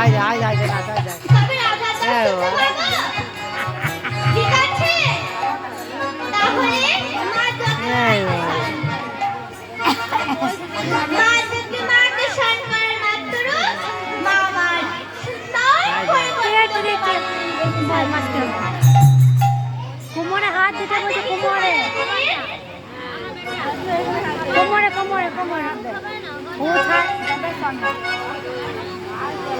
আয় আয় আয় আয় আয় হ্যাঁ, হ্যাঁ, কোমরে হাত দিতে বলছে, কোমরে। কোমরে কোমরে কোমরে। ও ছাড়।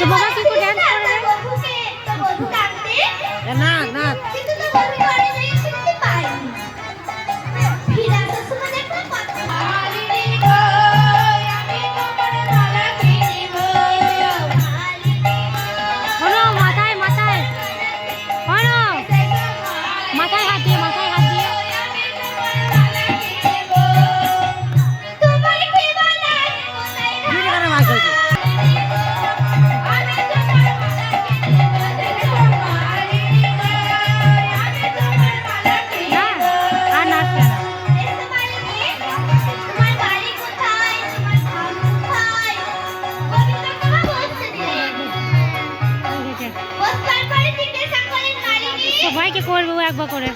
coba kaki ku dance করে না না সবাইকে করব একবার করে।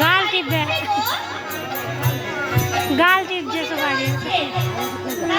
গাল টিপবে। গাল টিপছে সবাই।